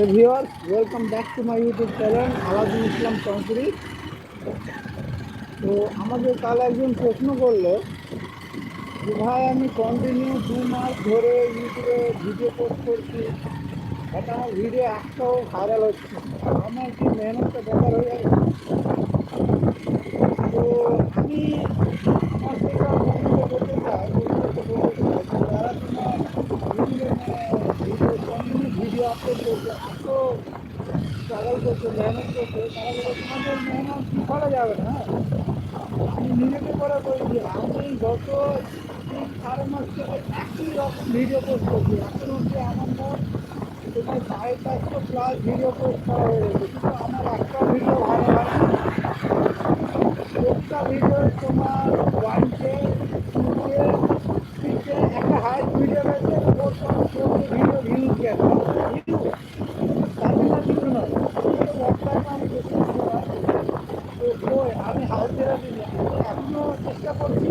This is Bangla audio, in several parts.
Viewers, welcome back to my YouTube channel আলাদুল Islam Chowdhury তো আমাদের কাল একজন প্রশ্ন করল যে ভাই আমি কন্টিনিউ দু মাস ধরে ইউটিউবে ভিডিও পোস্ট করছি এটা আমার ভিডিও একটাও ভাইরাল হচ্ছে আমার কি মেহনতটা বেকার হয়ে যাবে? তো আমি আমার সেটা বন্ধুকে বলতে চাই বন্ধুদেরকে বলতে চাই যে যারা তোমার ইউটিউবে ভিডিও কন্টিনিউ ভিডিও আপলোড করছে এত স্ট্রাগল করছে মেহনত করছে তারা বলে তোমাদের মেহনত করা যাবে না হ্যাঁ আমি নিজেকে করে বলছি আমি গত তিন চার মাস থেকে একই রকম ভিডিও পোস্ট করছি। এখন অব্দি আমার মোট তোমার সাড়ে চারশো প্লাস ভিডিও পোস্ট করা হয়ে গেছে। কিন্তু আমার একটা ভিডিও ভালো হয় প্রত্যেকটা ভিডিও তোমার one K two K three K একটা হাই ভিডিও রয়েছে four point four video views গেছে। জন্য কিছু নয়। হোয়াটসঅ্যাপে আমি আমি ছেড়ে দিই এখনও চেষ্টা করছি।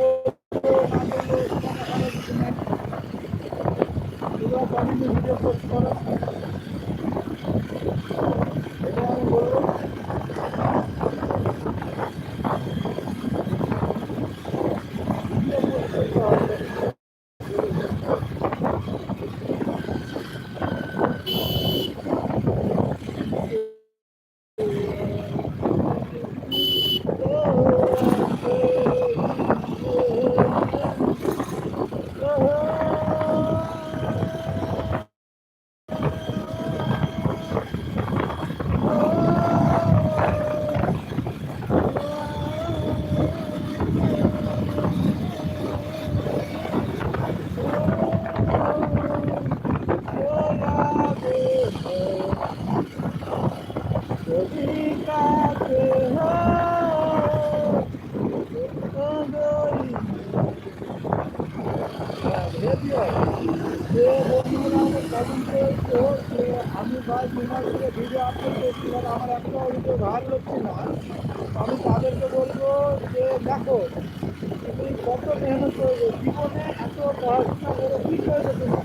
আমি তাদেরকে বলব যে, দেখো, তুমি কত মেহনত করবে, জীবনে এত পড়াশোনা করে কী করবে তুমি?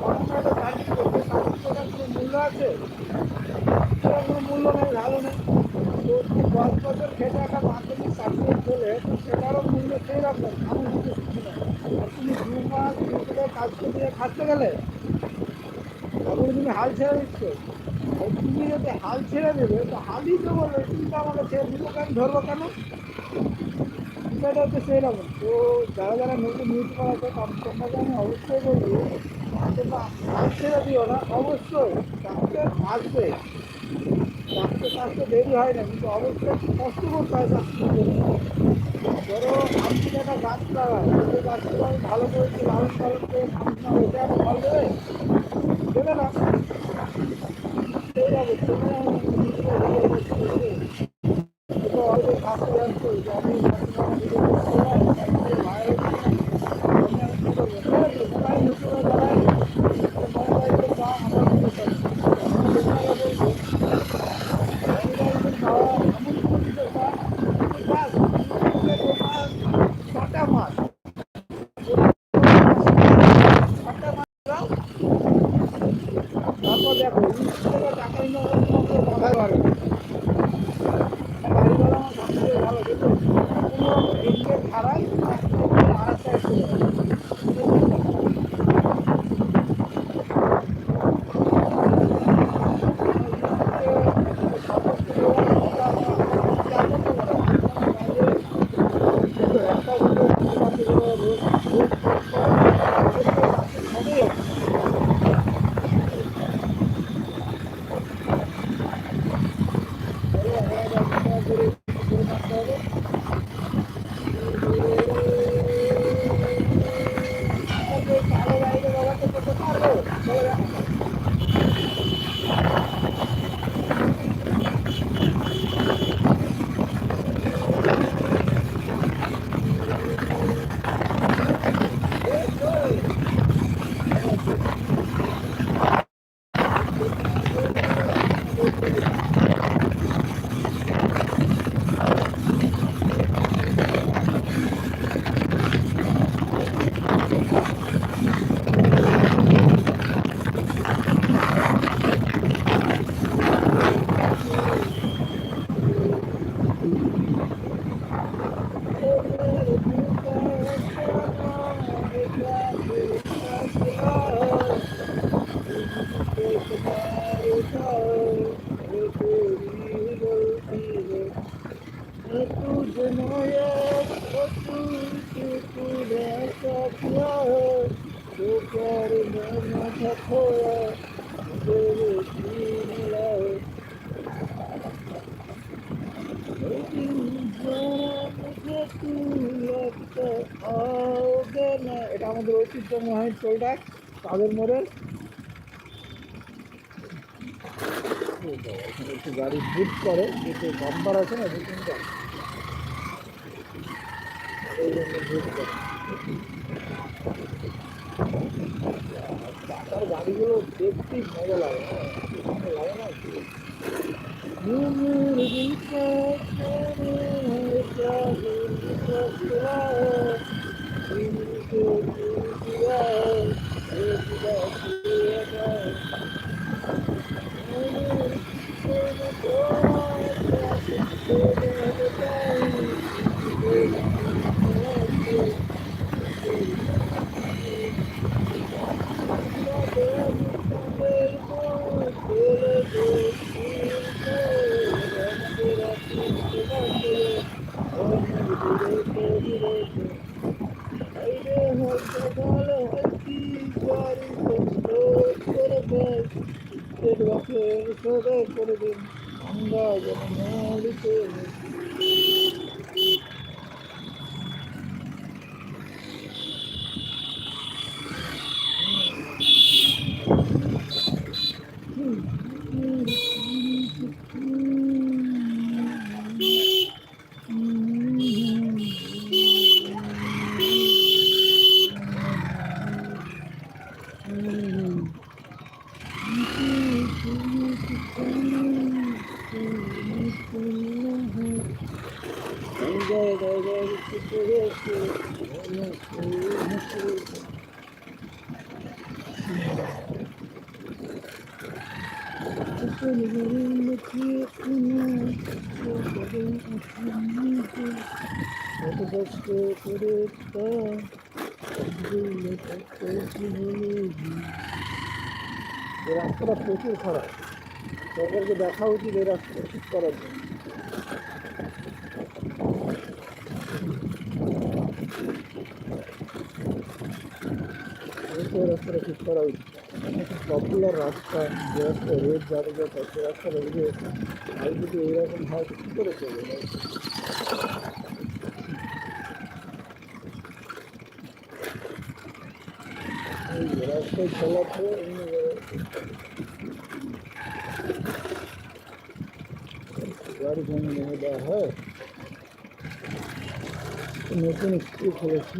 পড়াশোনা তো চাকরি করবে, চাকরি করার কোনো মূল্য আছে? কোনো মূল্য নেই, ভালো নেই। তো তুমি দশ বছর খেটে একটা মাধ্যমিক পেলে তো সেটারও মূল্য সেই রকম, আমি বুঝতে শিখি না। আর তুমি দু মাস কাজ করে খাটতে গেলে তারপরে তুমি হাল ছেড়ে দিচ্ছ। তুমি যদি হাল ছেড়ে দেবে, তো হালই তো বলবে তুমি তো আমাকে ছেড়ে দিব কেন? ধরবো কেন? বিষয়টা হচ্ছে সেই রকম তো যারা যারা নতুন আছে তাদের তোমাকে আমি অবশ্যই বলব হাল ছেড়ে দিও না। অবশ্যই চাকরি আসবে। চাকরি আসতে দেরি হয় না, কিন্তু অবশ্যই কষ্ট করতে হয় জন্য ধরো, আমি একটা গাছ লাগাই, সেই গাছটা আমি ভালো করে একটু লালন পালন করে মানুষ না ওটা আমার ফল দেবে? দেবে না। すごい。এটা আমাদের ঐতিহ্যময় টোলটাক তাদের মোড়ের? এখানে একটু গাড়ি বুট করে কিন্তু নাম্বার আছে না দু তিনটা করে টাটার গাড়িগুলো দেখতেই মজা লাগে হ্যাঁ, লাগে না Yeah. কত কষ্ট করে রাস্তাটা প্রচুর খারাপ সরকারকে দেখা উচিত এই রাস্তাটা ঠিক করার জন্য রাস্তাটা ঠিক করা উচিত। পপুলার রাস্তা যে রাস্তা রোড যাবে যাতে সে রাস্তাটা উঠে আর যদি এইরকম হয় তো কী করে চলবে ভাই? এই রাস্তায় চলাতে এমনি গাড়ি ভেঙে ভেঙে দেওয়া হয় নতুন স্কুল খুলেছি